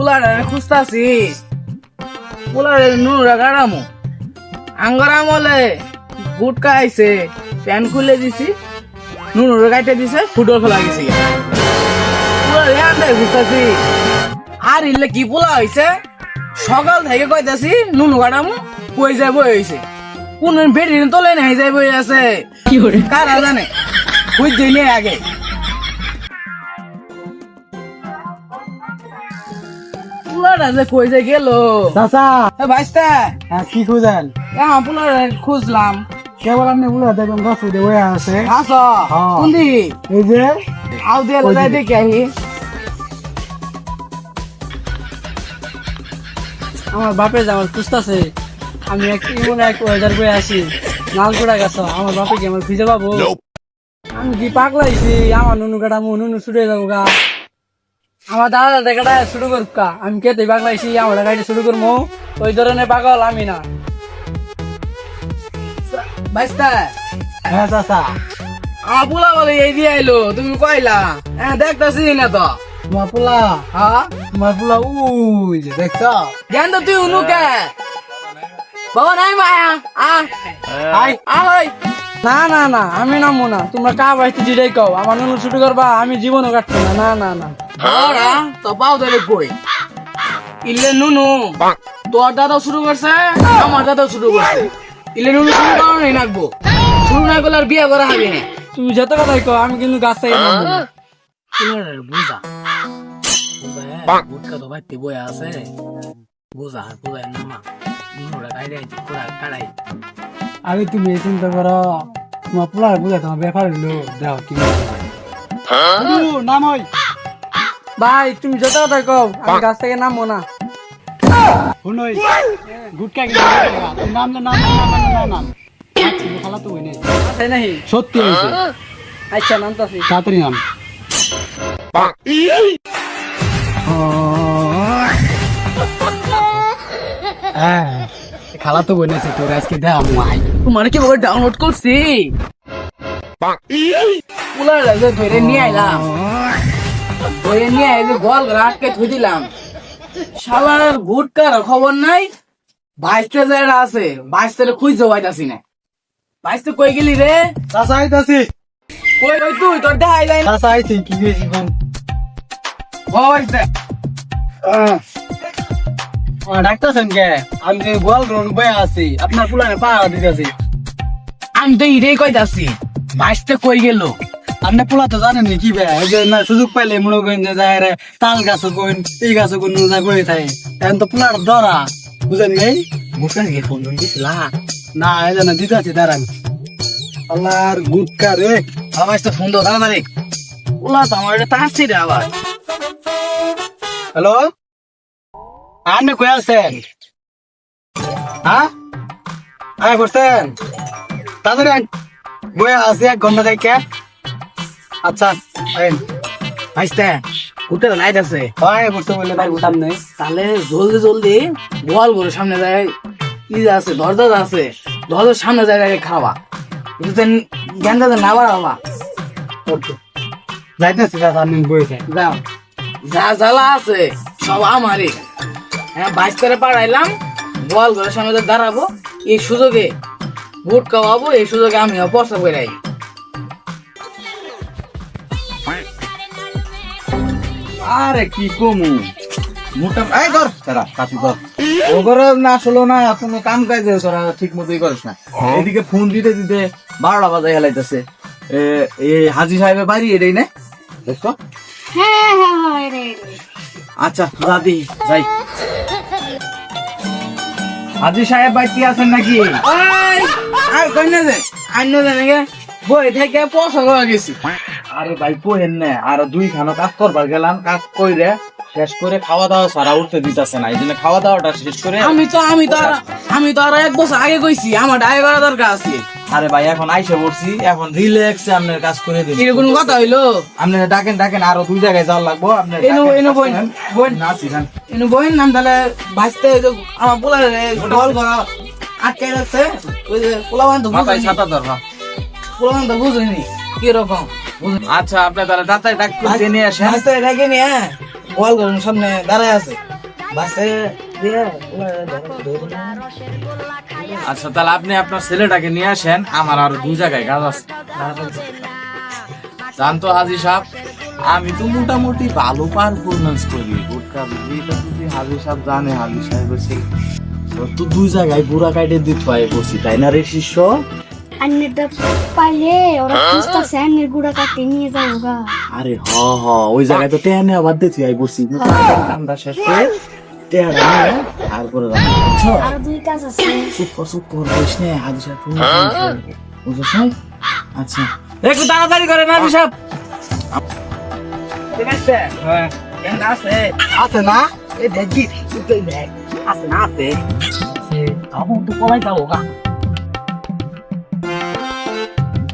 পোলারে খুঁজতাছি। পোলারে নুরা গাড়ামু আঙ্গর আমলে গুটকা আইছে প্যান খুলে দিছি নুনুর গাইতে দিছে ফুটবল খেলা গেছি পোলারে আন্দায় খুঁজতাছি। আর ইলে কি পোলা হইছে? সকাল থেকে কইতাছি নুনু গাড়ামু কই যায় বই হইছে। কোন বেডি তোলে নাই যাই বই আছে। কি করে কারা জানে? বুঝ দিনে আগে। পোলাটা যে কই যে গেল। চাচা এ ভাইস্তা হ্যাঁ কি খুঁজেন? হ্যাঁ পোলারে খুঁজলাম। কেবল আপনি বলে দেখবেন গাছ উঠে বয়ে আছে। আস। এই যে। আউ দিয়ে ওই দেখে আহি। আমার বাপে যে আমার খুঁজতেছে আমি এক এমন এক ওয়েদার বয়ে আসি নালকুড়া গেছ আমার বাপে কি আমার খুঁজে পাবো। আমি কি পাগলাইছি? আমার নুনু কাটা নুনু ছুটে যাব গা। আমার দাদা দেখাটা শুরু করুক কা। আমি কেতে পাগলাইছি আমার গাড়ি শুরু করব ওই ধরনের পাগল আমি না। ভাইস্তা হ্যাঁ চাচা। আমার পোলা বলে এই দিয়ে আইলো তুমি কইলা। হ্যাঁ দেখতাছি না তো। তোমার পোলা? হ্যাঁ? তোমার পোলা উই দেখছ? জ্ঞান তো তুই উনুকে বাবা নাই মায়া আ আই। আই না না না আমি নামবো না। তোমরা কা বাইতে যেটাই কও? আমার নুনু ছুটি করবা আমি জীবনও কাটবো না। না না না। ওরা তো পাও ধরে কই? ইলে নুনু তোর দাদা শুরু করছে আমার দাদা শুরু করছে। ইলে নুনু শুরু করো নাই নাকবো শুরু না করলে আর বিয়ে করা হবে না। তুমি যত কথাই কও আমি কিন্তু গাছ না। বুঝা? বুঝা হ্যাঁ গুটকা তো বাইতে বয়ে আছে। বুঝা বুঝা নামা আরে তুমি এই চিন্তা করো তোমার পোলা বুঝে তোমার ব্যাপার হলো দাও কি নাম হই ভাই তুমি যত কথাই কও আমি গাছ থেকে নামবো না। শুনই গুটকা কি নাম নাম নাম নাম নাম নাম। খালা তো হইনি তাই নাহি সত্যি আচ্ছা নামতাছি। তাড়াতাড়ি নাম। হ্যাঁ খালা তো বনেছে তোর আজকে দেখ মাই। তোমার কি ওটা ডাউনলোড করছি? ধরে নিয়ে আইলাম। ধরে নিয়ে আই যে গল রাখকে থুই দিলাম। শালার গুটকার খবর নাই। বাইশটা জায়গা আছে বাইশটা খুঁজতে পাইতাছি না। বাইশটা কই গেলি রে? চাচা আইতাছি। কই কই তুই? তোর দেখাই যায় চাচা আইছি কি হয়েছি কোন বাইশটা। ডাক্তারছেন কে? আমি যে গোয়াল গ্রহণ বয়ে আছি আপনার পুলানে পাহারা দিতেছি। আমি তো কইতাছি বাইশটা কই গেল? আপনি পোলা তো জানেন কি এই যে না সুযোগ পাইলে মনে করেন যে যায় রে তাল গাছ কোন এই গাছ কোন যা বয়ে থাকে। এখন তো পোলার ধরা বুঝেন নেই? গুটকা গিয়ে ফোন দিছিলা না যে না দিতেছি দাঁড়ান। আল্লাহর গুটকা রে। বাইশটা ফোন দাও তাড়াতাড়ি। ওলা তো আমার এটা তাড়াচ্ছি রে আবার। হ্যালো? আপনি কই আছেন? হ্যাঁ? আয় করছেন তাড়াতাড়ি। বয়ে আছি এক ঘণ্টা থেকে। আচ্ছা আইন বাইশটা লাইট আছে। হয় করছে বললে ভাই উঠাম নেই। তাহলে জলদি জলদি বল বলে সামনে যায় ই আছে দরজা যে আছে দরজার সামনে আগে খাওয়া। বুঝতেন জ্ঞানটা যে না বাড়াবা ওকে। যাইতেছি দাদা আমি বইতে যাও। যা জ্বালা আছে সব আমারই। হ্যাঁ বাইশ করে পাড়াইলাম বল ঘরের সামনে দাঁড়াবো এই সুযোগে বুট খাওয়াবো এই সুযোগে আমি পয়সা করে আরে কি কমু? মোটা এই ধর তারা কাটি ধর। ওগরে না আসলো না কোনো কাম কাজ তোরা ঠিক মতোই করিস না। এদিকে ফোন দিতে দিতে বারোটা বাজায় হেলাইতেছে। এই হাজি সাহেবের বাড়ি এটাই না? দেখছ? আচ্ছা দাদি যাই। হাজি সাহেব বাড়িতে আছেন নাকি? আর কই না যে আন্য জানে গে বই থেকে পয়সা গেছি। আরে ভাই পোহেন না। আর দুই খানো কাজ করবার গেলাম কাজ কইরে শেষ করে খাওয়া দাওয়া সারা উঠতে দিতেছে না। এই জন্য খাওয়া দাওয়াটা শেষ করে আমি তো আমি তো আমি তো আর এক বছর আগে কইছি আমার করা দরকার আছে। আরে ভাই এখন আইসে পড়ছি এখন রিল্যাক্স আপনার কাজ করে দিন। এরকম কথা হইল? আপনার ডাকেন ডাকেন আরও দুই জায়গায় যাওয়ার লাগবো। আপনার এনো এনো কাজ বই করেন। বই না সিখান এনো বই নাম তাহলে ভাসতে আমার পোলার ঢল করা আটকে রাখছে। ওই যে পোলাবান তো বুঝেনি? ছাতা হ্যাঁ। পোলাবান তো বুঝেনি? কি রকম? আচ্ছা আপনি তাহলে দাঁতায় ডাক করে নিয়ে আসেন। ভাসতে রেখে নিয়ে বল করেন সামনে দাঁড়ায় আছে। বাসে আচ্ছা তাহলে আপনি আপনার ছেলেটাকে নিয়ে আসেন। আমার আরও দুই জায়গায় কাজ আছে। জানতো হাজি সাহেব আমি তো মোটামুটি ভালো পারফরমেন্স করি। গুটকা বিড়িটা যদি হাজি সাহেব জানে হাজি সাহেবের ছেলে। তো দুই জায়গায় বুড়া কাটে দিতে হয় বসি তাই না রে শিষ্য? আন্নেরটা পাইলে ওরা খুঁজতেছে আন্নের গুড়া কাটতে নিয়ে যাব গা আরে হ হ ওই জায়গায় তো টেনে আবার দিতে হয় বসি কামটা শেষ করে নিয়ে তারপরে রান্না বুঝছ আরও দুই কাজ আছে চুপ কর চুপ কর বস নে সাহেব তুমি বুঝছ আচ্ছা একটু তাড়াতাড়ি করে না বিশাপ আছে হ্যাঁ আছে না তুই দেখ আছে না আছে কাবু তো কলাই যাব গা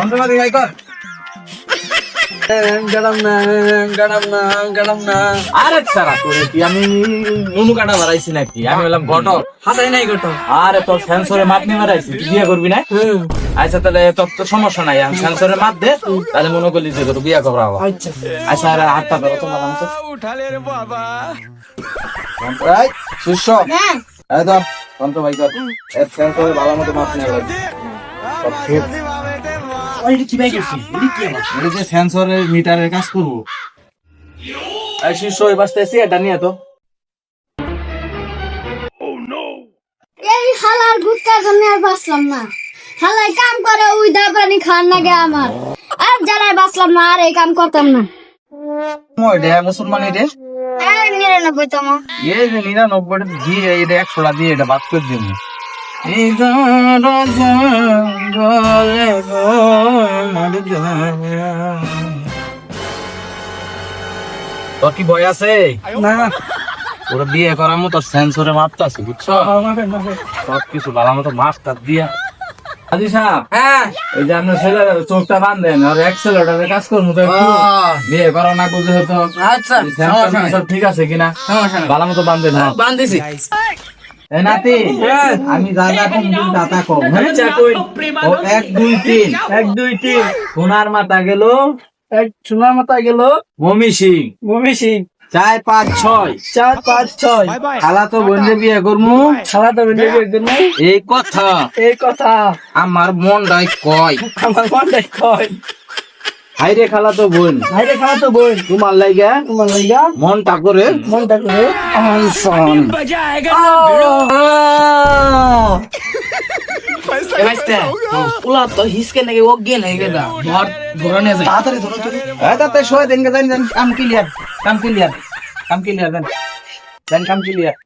বন্ধুবাদী বাড়াইছি নাকি? আমি বললাম ঘটক নাই ঘটক আরে তোর সেন্সরে মাপ নিয়ে বাড়াইছি তুই বিয়ে করবি না? আচ্ছা তাহলে তোর তো সমস্যা নাই আমি সেন্সরে মাপ দে তাহলে মনে করলি যে তোর বিয়ে করা আচ্ছা।, আচ্ছা আরে হাতটা ধরো তোমার আমি উঠালে রে ভাই কর। এর সেন্সরে ভালো মতো মাপ নিয়ে বাড়াইছি ঠিক কি ভাই গেছি এডি কি আমার এটা যে সেন্সরের মিটারের কাজ করব। এটা নিয়ে তো। এই হালার গুটকার জন্য আর বাঁচলাম না। হালাই কাম করে ওই দাবরানি খান লাগে আমার। আর জ্বালায় বাঁচলাম না আর এই কাম করতাম না। রে মুসলমান রে এই নিরানব্বই তম এই যে নিরানব্বই দিয়ে এটা একশোটা দিয়ে এটা বাদ করে তোর কি ভয় আছে? না। ওরা বিয়ে করার মতো সেন্সরে মাপতে আছে বুঝছ? সব কিছু ভালো মতো মাস্টার দিয়া। সাহেব হ্যাঁ। এই যে আপনার ছেলের চোখটা বান্ধেন আর এক্সেলেটারে কাজ করব তো বিয়ে করা না করতে হতো আচ্ছা সব ঠিক আছে কিনা? ভালো মতো বান্ধেন হ্যাঁ। বান্ধিছি নাতি আমি দাদা কম। তুই দাদা কম এক দুই তিন। এক দুই তিন। সোনার মাতা গেল। এক সোনার মাতা গেল। মমি সিং। মমি সিং। চার পাঁচ ছয়। চার পাঁচ ছয়। খালা তো বন্ধে বিয়ে করমু? খালা তো বন্ধে বিয়ে করমু? এই কথা। এই কথা। আমার মনটাই কয়। আমার মনটাই কয়। হাইরে খালা তো বোন। ভাইরে খালা তো বই তোমার লাগা তোমার লাইগা? মনটা করে মনটা করে অনশন এ ভাইস্তে পোলা তো হিসকে নাকি ও গেল হয়ে গেল ঘর ঘর যায় তাড়াতাড়ি ধরো তুমি। এই তাতে শোয় দেন জানি জানি কাম ক্লিয়ার কাম ক্লিয়ার কাম ক্লিয়ার দেন। দেন কাম ক্লিয়ার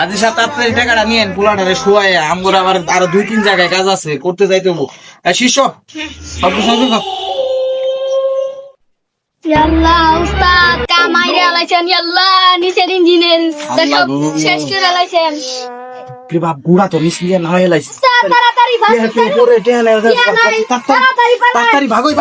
আজি সাত তাড়াতাড়ি টাকাটা নিয়েন পোলাটারে শোয়ায় আমগর আবার আরও দুই তিন জায়গায় কাজ আছে করতে যাইতে হব। এই শিষ্য। সব কিছু আল্লাহ উস্তাদ কামাই আলাইছেন আল্লাহ নিচের ইঞ্জিনের সব শেষ করে আলাইছেন। বাপ গুড়া তো নিস নিয়ে না হয়ে লাইছে তাড়াতাড়ি নেই তাড়াতাড়ি ভাগই